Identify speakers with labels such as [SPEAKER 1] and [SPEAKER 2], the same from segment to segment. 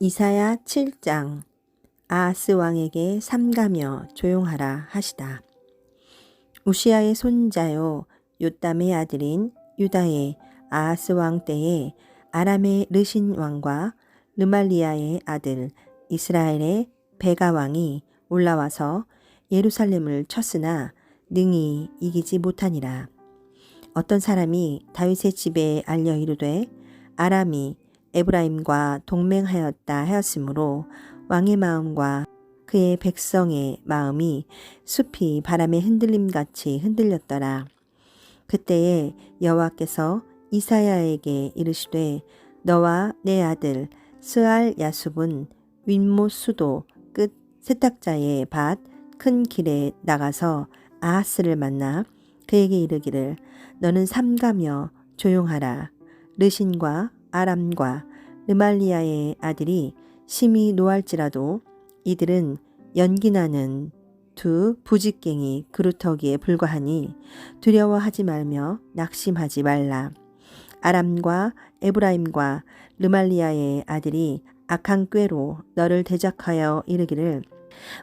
[SPEAKER 1] 이사야 7장 아하스 왕에게 삼가며 조용하라 하시다. 우시아의 손자요 요담의 아들인 유다의 아하스 왕 때에 아람의 르신 왕과 르말리아의 아들 이스라엘의 베가 왕이 올라와서 예루살렘을 쳤으나 능히 이기지 못하니라. 어떤 사람이 다윗의 집에 알려 이르되 아람이 에브라임과 동맹하였다 하였으므로 왕의 마음과 그의 백성의 마음이 숲이 바람에 흔들림 같이 흔들렸더라. 그때에 여호와께서 이사야에게 이르시되 너와 내 아들 스알 야숲은 윗못 수도 끝 세탁자의 밭 큰 길에 나가서 아하스를 만나 그에게 이르기를 너는 삼가며 조용하라 르신과 아람과 르말리아의 아들이 심히 노할지라도 이들은 연기나는 두 부직갱이 그루터기에 불과하니 두려워하지 말며 낙심하지 말라. 아람과 에브라임과 르말리아의 아들이 악한 꾀로 너를 대적하여 이르기를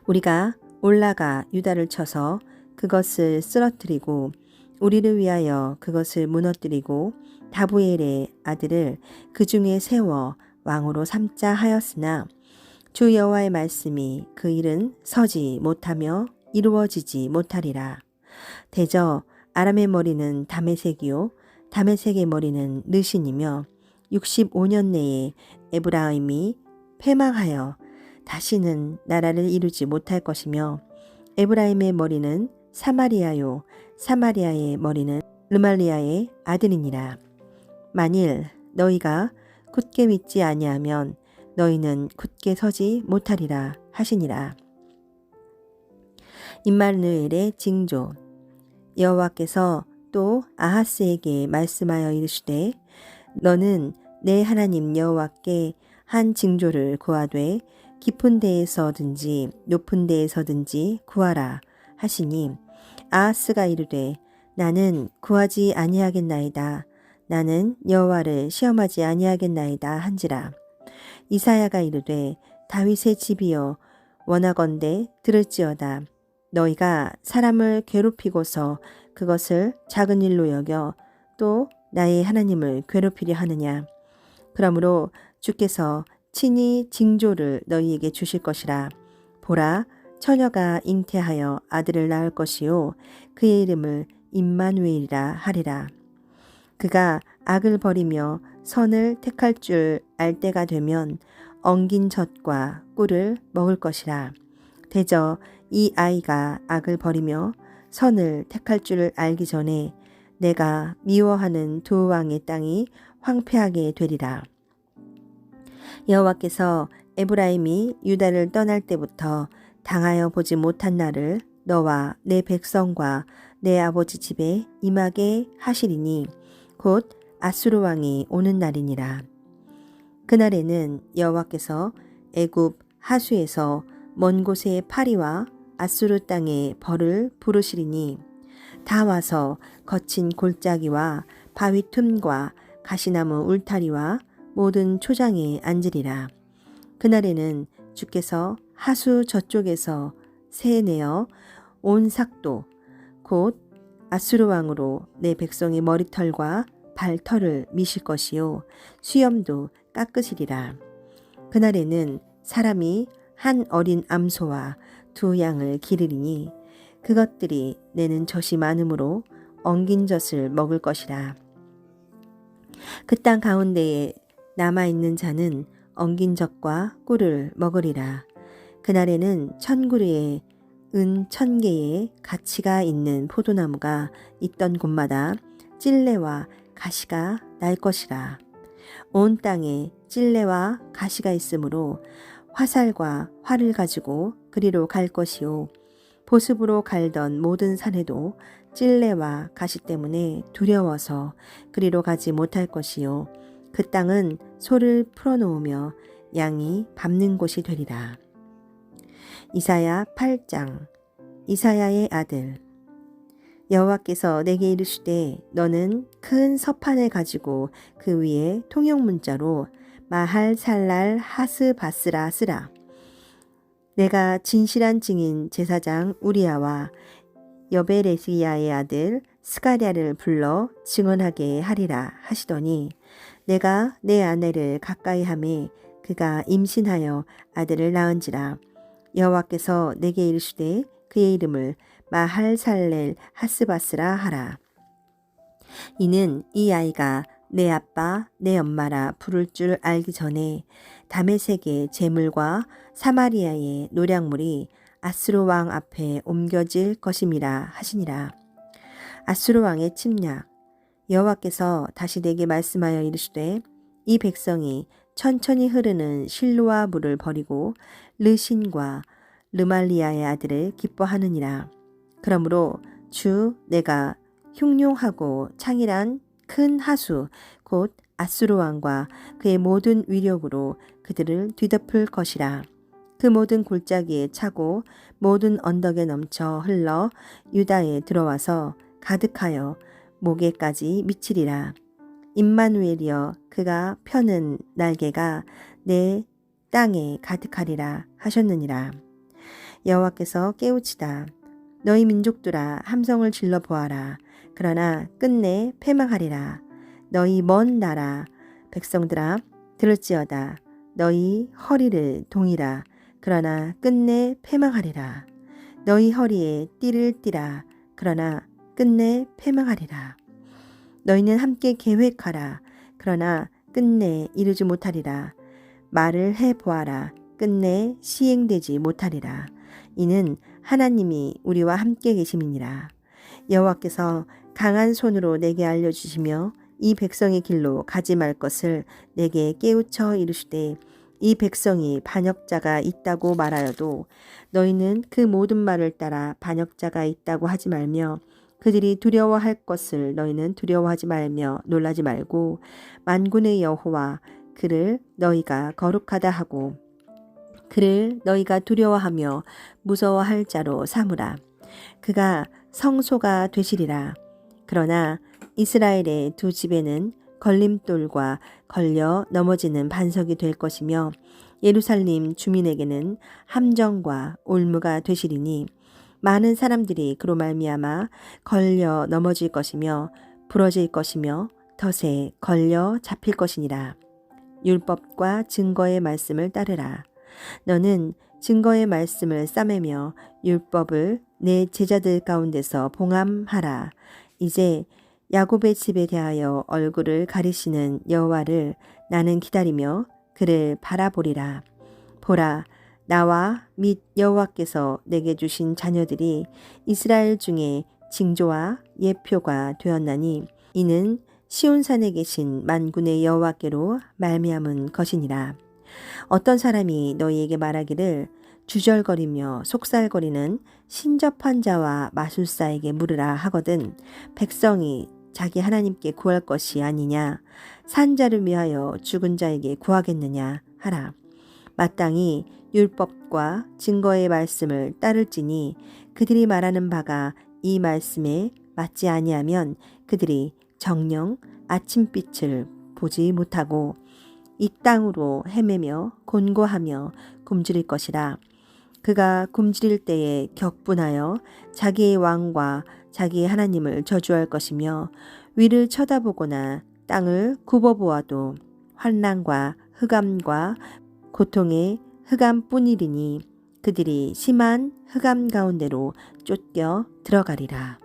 [SPEAKER 1] 우리가 올라가 유다를 쳐서 그것을 쓰러뜨리고 우리를 위하여 그것을 무너뜨리고 다부엘의 아들을 그 중에 세워 왕으로 삼자 하였으나 주 여호와의 말씀이 그 일은 서지 못하며 이루어지지 못하리라. 대저 아람의 머리는 다메색이요 다메색의 머리는 르신이며 65년 내에 에브라임이 패망하여 다시는 나라를 이루지 못할 것이며 에브라임의 머리는 사마리아요 사마리아의 머리는 르말리아의 아들이니라. 만일 너희가 굳게 믿지 아니하면 너희는 굳게 서지 못하리라 하시니라. 임마누엘의 징조 여호와께서 또 아하스에게 말씀하여 이르시되 너는 내 하나님 여호와께 한 징조를 구하되 깊은 데에서든지 높은 데에서든지 구하라 하시니 아하스가 이르되 나는 구하지 아니하겠나이다. 나는 여호와를 시험하지 아니하겠나이다 한지라. 이사야가 이르되 다윗의 집이여 원하건대 들을지어다. 너희가 사람을 괴롭히고서 그것을 작은 일로 여겨 또 나의 하나님을 괴롭히려 하느냐. 그러므로 주께서 친히 징조를 너희에게 주실 것이라. 보라 처녀가 잉태하여 아들을 낳을 것이요 그의 이름을 임마누엘이라 하리라 그가 악을 버리며 선을 택할 줄 알 때가 되면 엉긴 젖과 꿀을 먹을 것이라. 대저 이 아이가 악을 버리며 선을 택할 줄 알기 전에 내가 미워하는 두 왕의 땅이 황폐하게 되리라. 여호와께서 에브라임이 유다를 떠날 때부터 당하여 보지 못한 날을 너와 내 백성과 내 아버지 집에 임하게 하시리니 곧 아수르 왕이 오는 날이니라. 그날에는 여호와께서 애굽 하수에서 먼 곳의 파리와 아수르 땅에 벌을 부르시리니 다 와서 거친 골짜기와 바위 틈과 가시나무 울타리와 모든 초장에 앉으리라. 그날에는 주께서 하수 저쪽에서 새 내어 온 삭도 곧 아수르 왕으로 내 백성의 머리털과 발털을 미실 것이요 수염도 깎으시리라. 그날에는 사람이 한 어린 암소와 두 양을 기르리니 그것들이 내는 젖이 많으므로 엉긴 젖을 먹을 것이라. 그 땅 가운데에 남아 있는 자는 엉긴 젖과 꿀을 먹으리라. 그날에는 천구리에 은 천 개의 가치가 있는 포도나무가 있던 곳마다 찔레와 가시가 날 것이라. 온 땅에 찔레와 가시가 있으므로 화살과 활을 가지고 그리로 갈 것이요. 보습으로 갈던 모든 산에도 찔레와 가시 때문에 두려워서 그리로 가지 못할 것이요. 그 땅은 소를 풀어놓으며 양이 밟는 곳이 되리라. 이사야 8장 이사야의 아들 여호와께서 내게 이르시되 너는 큰 서판을 가지고 그 위에 통용 문자로 마할 살랄 하스바스라 쓰라. 내가 진실한 증인 제사장 우리아와 여베레시야의 아들 스가랴를 불러 증언하게 하리라 하시더니 내가 내 아내를 가까이 함에 그가 임신하여 아들을 낳은지라. 여호와께서 내게 이르시되 그의 이름을 마할살렐 하스바스라 하라. 이는 이 아이가 내 아빠 내 엄마라 부를 줄 알기 전에 다메섹의 재물과 사마리아의 노량물이 아스로 왕 앞에 옮겨질 것임이라 하시니라. 아수르 왕의 침략 여호와께서 다시 내게 말씀하여 이르시되 이 백성이 천천히 흐르는 실로와 물을 버리고 르신과 르말리아의 아들을 기뻐하느니라. 그러므로 주 내가 흉룡하고 창이란 큰 하수 곧 아수르 왕과 그의 모든 위력으로 그들을 뒤덮을 것이라. 그 모든 골짜기에 차고 모든 언덕에 넘쳐 흘러 유다에 들어와서 가득하여 목에까지 미치리라. 임마누엘이여 그가 펴는 날개가 내 땅에 가득하리라 하셨느니라. 여호와께서 깨우치다. 너희 민족들아 함성을 질러 보아라. 그러나 끝내 패망하리라. 너희 먼 나라 백성들아 들을지어다. 너희 허리를 동이라. 그러나 끝내 패망하리라. 너희 허리에 띠를 띠라. 그러나 끝내 패망하리라. 너희는 함께 계획하라. 그러나 끝내 이루지 못하리라. 말을 해 보아라. 끝내 시행되지 못하리라. 이는 하나님이 우리와 함께 계심이니라. 여호와께서 강한 손으로 내게 알려주시며 이 백성의 길로 가지 말 것을 내게 깨우쳐 이르시되 이 백성이 반역자가 있다고 말하여도 너희는 그 모든 말을 따라 반역자가 있다고 하지 말며 그들이 두려워할 것을 너희는 두려워하지 말며 놀라지 말고 만군의 여호와 그를 너희가 거룩하다 하고 그를 너희가 두려워하며 무서워할 자로 삼으라. 그가 성소가 되시리라. 그러나 이스라엘의 두 집에는 걸림돌과 걸려 넘어지는 반석이 될 것이며 예루살렘 주민에게는 함정과 올무가 되시리니 많은 사람들이 그로 말미암아 걸려 넘어질 것이며 부러질 것이며 덫에 걸려 잡힐 것이니라. 율법과 증거의 말씀을 따르라. 너는 증거의 말씀을 싸매며 율법을 내 제자들 가운데서 봉함하라. 이제 야곱의 집에 대하여 얼굴을 가리시는 여호와를 나는 기다리며 그를 바라보리라. 보라, 나와 및 여호와께서 내게 주신 자녀들이 이스라엘 중에 징조와 예표가 되었나니 이는 시온산에 계신 만군의 여호와께로 말미암은 것이니라. 어떤 사람이 너희에게 말하기를 주절거리며 속살거리는 신접한 자와 마술사에게 물으라 하거든 백성이 자기 하나님께 구할 것이 아니냐? 산자를 위하여 죽은 자에게 구하겠느냐? 하라 마땅히 율법과 증거의 말씀을 따를지니 그들이 말하는 바가 이 말씀에 맞지 아니하면 그들이 정령 아침빛을 보지 못하고 이 땅으로 헤매며 곤고하며 굶주릴 것이라. 그가 굶주릴 때에 격분하여 자기의 왕과 자기의 하나님을 저주할 것이며 위를 쳐다보거나 땅을 굽어보아도 환난과 흑암과 고통의 흑암뿐이리니 그들이 심한 흑암 가운데로 쫓겨 들어가리라.